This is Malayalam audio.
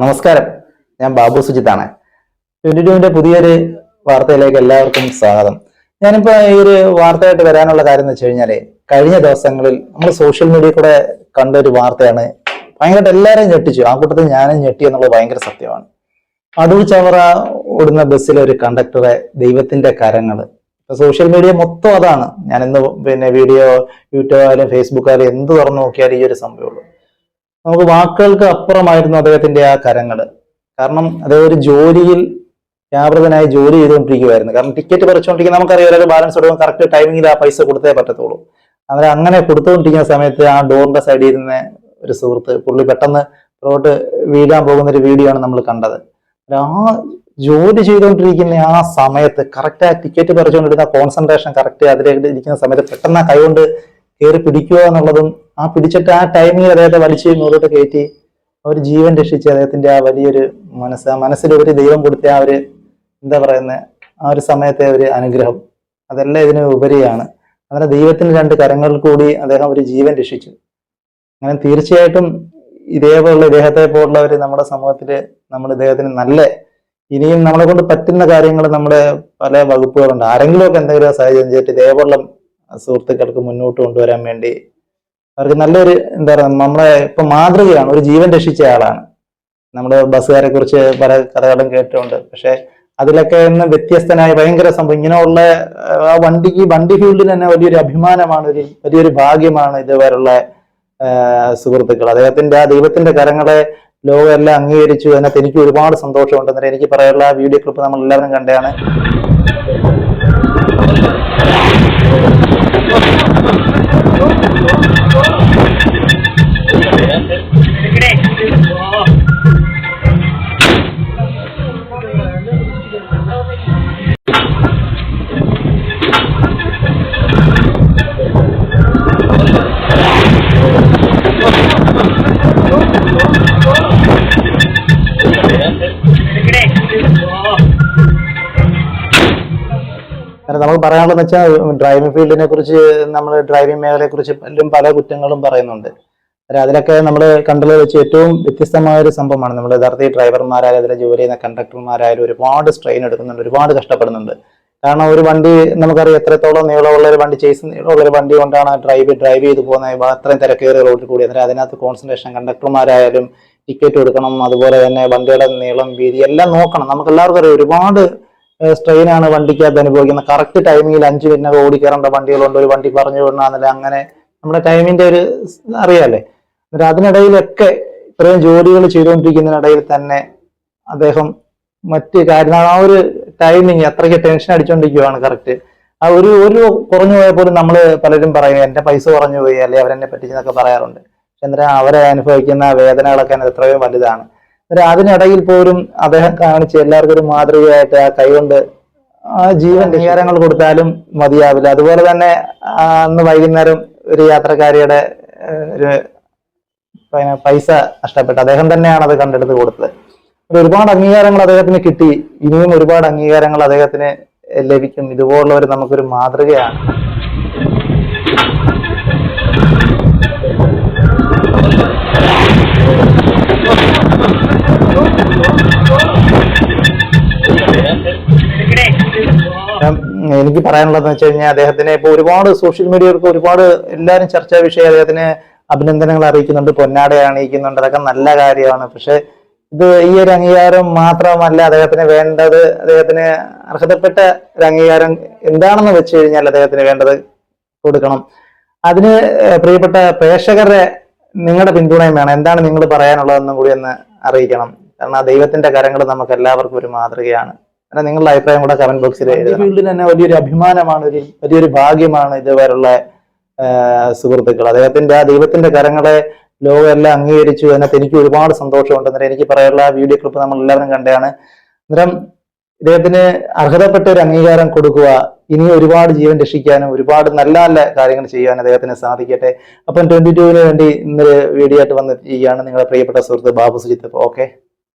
നമസ്കാരം. ഞാൻ ബാബു സുജിത്താണ്. ട്വന്റി ടുവിന്റെ പുതിയൊരു വാർത്തയിലേക്ക് എല്ലാവർക്കും സ്വാഗതം. ഞാനിപ്പോ ഈ ഒരു വാർത്തയായിട്ട് വരാനുള്ള കാര്യം എന്ന് വെച്ച് കഴിഞ്ഞാൽ കഴിഞ്ഞ ദിവസങ്ങളിൽ നമ്മൾ സോഷ്യൽ മീഡിയ കൂടെ കണ്ട ഒരു വാർത്തയാണ് ഭയങ്കരമായിട്ട് എല്ലാവരെയും ഞെട്ടിച്ചു. ആ കൂട്ടത്തിൽ ഞാനും ഞെട്ടി എന്നുള്ളത് ഭയങ്കര സത്യമാണ്. അടൂർ ചവറ ഓടുന്ന ബസ്സിലെ ഒരു കണ്ടക്ടറെ ദൈവത്തിന്റെ കരങ്ങൾ സോഷ്യൽ മീഡിയ മൊത്തം അതാണ്. ഞാൻ ഇന്ന് പിന്നെ വീഡിയോ യൂട്യൂബ് ആയാലും ഫേസ്ബുക്ക് ആയാലും എന്ത് തുറന്നു നോക്കിയാലും ഈ ഒരു സംഭവമുള്ളൂ നമുക്ക് വാക്കുകൾക്ക് അപ്പുറമായിരുന്നു അദ്ദേഹത്തിന്റെ ആ കരങ്ങൾ കാരണം അദ്ദേഹം ഒരു ജോലിയിൽ വ്യാപൃതനായി ജോലി ചെയ്തുകൊണ്ടിരിക്കുമായിരുന്നു കാരണം ടിക്കറ്റ് പറിച്ചുകൊണ്ടിരിക്കുന്ന നമുക്കറിയാം ഒരു ബാലൻസ് കൊടുക്കുമ്പോൾ കറക്റ്റ് ടൈമിങ്ങിൽ ആ പൈസ കൊടുത്തേ പറ്റത്തുള്ളൂ. അങ്ങനെ അങ്ങനെ കൊടുത്തുകൊണ്ടിരിക്കുന്ന സമയത്ത് ആ ഡോറിന്റെ സൈഡിൽ ഇരുന്ന ഒരു സുഹൃത്ത് പുള്ളി പെട്ടെന്ന് പുറകോട്ട് വീഴാൻ പോകുന്ന ഒരു വീഡിയോ ആണ് നമ്മൾ കണ്ടത്. ആ ജോലി ചെയ്തുകൊണ്ടിരിക്കുന്ന ആ സമയത്ത് കറക്റ്റ് ആ ടിക്കറ്റ് പറിച്ചുകൊണ്ടിരുന്ന കോൺസെൻട്രേഷൻ കറക്റ്റ് അതിലേക്ക് ഇരിക്കുന്ന സമയത്ത് പെട്ടെന്ന് ആ കൈകൊണ്ട് കയറി പിടിക്കുക എന്നുള്ളതും ആ പിടിച്ചിട്ട് ആ ടൈമിൽ അദ്ദേഹത്തെ വലിച്ച് മുകളിലോട്ട് കയറ്റി ഒരു ജീവൻ രക്ഷിച്ച് അദ്ദേഹത്തിന്റെ ആ വലിയൊരു മനസ്സ് ആ മനസ്സിൽ ഒരു ദൈവം കൊടുത്ത ആ ഒരു എന്താ പറയുന്നത് ആ ഒരു സമയത്തെ ഒരു അനുഗ്രഹം. അതെല്ലാം ഇതിന് ഉപരിയാണ്. അങ്ങനെ ദൈവത്തിന് രണ്ട് കരങ്ങൾ കൂടി അദ്ദേഹം ഒരു ജീവൻ രക്ഷിച്ചു. അങ്ങനെ തീർച്ചയായിട്ടും ഇതേപോലുള്ള ഇദ്ദേഹത്തെ പോലുള്ളവർ നമ്മുടെ സമൂഹത്തിൽ നമ്മൾ ഇദ്ദേഹത്തിന് നല്ല ഇനിയും നമ്മളെ കൊണ്ട് പറ്റുന്ന കാര്യങ്ങൾ നമ്മുടെ പല വകുപ്പുകളുണ്ട്. ആരെങ്കിലും ഒക്കെ എന്തെങ്കിലും സാഹചര്യം ചെയ്തിട്ട് ഇതേപോലുള്ള സുഹൃത്തുക്കൾക്ക് മുന്നോട്ട് കൊണ്ടുവരാൻ വേണ്ടി അവർക്ക് നല്ലൊരു എന്താ പറയുക നമ്മളെ ഇപ്പൊ മാതൃകയാണ് ഒരു ജീവൻ രക്ഷിച്ച ആളാണ്. നമ്മൾ ബസ്സുകാരെ കുറിച്ച് പല കഥകളും കേട്ടിട്ടുണ്ട്. പക്ഷെ അതിലൊക്കെ ഇന്ന് വ്യത്യസ്തനായ ഭയങ്കര സംഭവം. ഇങ്ങനെയുള്ള ആ വണ്ടിക്ക് വണ്ടി ഫീൽഡിൽ തന്നെ വലിയൊരു അഭിമാനമാണ് ഒരു വലിയൊരു ഭാഗ്യമാണ് ഇതുവരെയുള്ള സുഹൃത്തുക്കൾ. അദ്ദേഹത്തിന്റെ ആ ദൈവത്തിന്റെ കരങ്ങളെ ലോകം എല്ലാം അംഗീകരിച്ചു. അതിനകത്ത് എനിക്ക് ഒരുപാട് സന്തോഷമുണ്ട്. എന്നിട്ട് എനിക്ക് പറയാനുള്ള ആ വീഡിയോ ക്ലിപ്പ് നമ്മൾ എല്ലാവരും കണ്ടതാണ്. നമുക്ക് പറയാനുള്ളത് വെച്ചാൽ ഡ്രൈവിംഗ് ഫീൽഡിനെ കുറിച്ച് നമ്മൾ ഡ്രൈവിംഗ് മേഖലയെ കുറിച്ച് പലരും പല കുറ്റങ്ങളും പറയുന്നുണ്ട്. അതിലൊക്കെ നമ്മൾ കണ്ടത് വെച്ച് ഏറ്റവും വ്യത്യസ്തമായ ഒരു സംഭവമാണ്. നമ്മൾ യഥാർത്ഥ ഡ്രൈവർമാരായാലും അതിലെ ജോലി ചെയ്യുന്ന കണ്ടക്ടർമാരായാലും ഒരുപാട് സ്ട്രെയിൻ എടുക്കുന്നുണ്ട് ഒരുപാട് കഷ്ടപ്പെടുന്നുണ്ട്. കാരണം ഒരു വണ്ടി നമുക്കറിയാം എത്രത്തോളം നീളമുള്ള ഒരു വണ്ടി ചേസ് നീളമുള്ള ഒരു വണ്ടി കൊണ്ടാണ് ഡ്രൈവ് ഡ്രൈവ് ചെയ്ത് പോകുന്നത് അത്രയും തിരക്കേറിയ റോഡിൽ കൂടി. അന്നേരം അതിനകത്ത് കോൺസെൻട്രേഷൻ കണ്ടക്ടർമാരായാലും ടിക്കറ്റ് കൊടുക്കണം അതുപോലെ തന്നെ വണ്ടിയുടെ നീളം വീതി എല്ലാം നോക്കണം. നമുക്ക് എല്ലാവർക്കും അറിയാം ഒരുപാട് സ്ട്രെയിൻ ആണ് വണ്ടിക്കകത്ത് അനുഭവിക്കുന്നത്. കറക്റ്റ് ടൈമിങ്ങിൽ അഞ്ച് മിനിറ്റ് ഓടിക്കേറേണ്ട വണ്ടികളുണ്ട് ഒരു വണ്ടി പറഞ്ഞു വിടണമെന്നില്ല അങ്ങനെ നമ്മുടെ ടൈമിന്റെ ഒരു അറിയാല്ലേ? അറിയാലേ എന്നിട്ട് അതിനിടയിലൊക്കെ ഇത്രയും ജോലികൾ ചെയ്തുകൊണ്ടിരിക്കുന്നതിനിടയിൽ തന്നെ അദ്ദേഹം മറ്റ് കാര്യം ആ ഒരു ടൈമിങ് അത്രയ്ക്ക് ടെൻഷൻ അടിച്ചുകൊണ്ടിരിക്കുകയാണ് കറക്റ്റ് ആ ഒരു ഒരു കുറഞ്ഞു പോയാൽ പോലും നമ്മൾ പലരും പറയും എന്റെ പൈസ കുറഞ്ഞു പോയി അല്ലെങ്കിൽ അവരെന്നെ പറ്റിച്ചെന്നൊക്കെ പറയാറുണ്ട്. എന്നിട്ട് അവരെ അനുഭവിക്കുന്ന വേദനകളൊക്കെ എത്രയോ വലുതാണ്. അതിനിടയിൽ പോലും അദ്ദേഹം കാണിച്ച് എല്ലാവർക്കും ഒരു മാതൃകയായിട്ട് ആ കൈകൊണ്ട് ആ ജീവൻ അംഗീകാരങ്ങൾ കൊടുത്താലും മതിയാവില്ല. അതുപോലെ തന്നെ അന്ന് വൈകുന്നേരം ഒരു യാത്രക്കാരിയുടെ ഒരു പൈസ നഷ്ടപ്പെട്ടു. അദ്ദേഹം തന്നെയാണ് അത് കണ്ടെടുത്ത് കൊടുത്തത്. ഒരുപാട് അംഗീകാരങ്ങൾ അദ്ദേഹത്തിന് കിട്ടി. ഇനിയും ഒരുപാട് അംഗീകാരങ്ങൾ അദ്ദേഹത്തിന് ലഭിക്കും. ഇതുപോലുള്ളവർ നമുക്കൊരു മാതൃകയാണ്. എനിക്ക് പറയാനുള്ളതെന്ന് വെച്ച് കഴിഞ്ഞാൽ അദ്ദേഹത്തിനെ ഇപ്പോൾ ഒരുപാട് സോഷ്യൽ മീഡിയകൾക്ക് ഒരുപാട് എല്ലാവരും ചർച്ചാ വിഷയം അദ്ദേഹത്തിന് അഭിനന്ദനങ്ങൾ അറിയിക്കുന്നുണ്ട് പൊന്നാട അണിയിക്കുന്നുണ്ട് അതൊക്കെ നല്ല കാര്യമാണ്. പക്ഷെ ഇത് ഈ ഒരു അംഗീകാരം മാത്രമല്ല അദ്ദേഹത്തിന് വേണ്ടത് അദ്ദേഹത്തിന് അർഹതപ്പെട്ട ഒരു അംഗീകാരം എന്താണെന്ന് വെച്ച് കഴിഞ്ഞാൽ അദ്ദേഹത്തിന് വേണ്ടത് കൊടുക്കണം. അതിന് പ്രിയപ്പെട്ട പ്രേക്ഷകരുടെ നിങ്ങളുടെ പിന്തുണയും വേണം. എന്താണ് നിങ്ങൾ പറയാനുള്ളതെന്നും കൂടി ഒന്ന് അറിയിക്കണം. കാരണം ദൈവത്തിന്റെ കരങ്ങൾ നമുക്ക് എല്ലാവർക്കും ഒരു മാതൃകയാണ്. അങ്ങനെ നിങ്ങളുടെ അഭിപ്രായം കൂടെ കമന്റ് ബോക്സിൽ ഫീൽഡിൽ തന്നെ വലിയൊരു അഭിമാനമാണ് ഒരു വലിയൊരു ഭാഗ്യമാണ് ഇതുവരെയുള്ള സുഹൃത്തുക്കൾ. അദ്ദേഹത്തിന്റെ ആ ദൈവത്തിന്റെ കരങ്ങളെ ലോകം എല്ലാം അംഗീകരിച്ചു അതിനകത്ത് എനിക്ക് ഒരുപാട് സന്തോഷമുണ്ട്. അന്നേരം എനിക്ക് പറയാനുള്ള ആ വീഡിയോ ക്ലിപ്പ് നമ്മൾ എല്ലാവരും കണ്ടതാണ്. അന്നേരം ഇദ്ദേഹത്തിന് അർഹതപ്പെട്ട ഒരു അംഗീകാരം കൊടുക്കുക ഇനി ഒരുപാട് ജീവൻ രക്ഷിക്കാനും ഒരുപാട് നല്ല നല്ല കാര്യങ്ങൾ ചെയ്യാനും അദ്ദേഹത്തിന് സാധിക്കട്ടെ. അപ്പം ട്വന്റി ടുവിന് വേണ്ടി ഇന്നൊരു വീഡിയോ ആയിട്ട് വന്നിരിക്കുകയാണ് നിങ്ങളുടെ പ്രിയപ്പെട്ട സുഹൃത്ത് ബാബു സുജിത്ത്. ഓക്കെ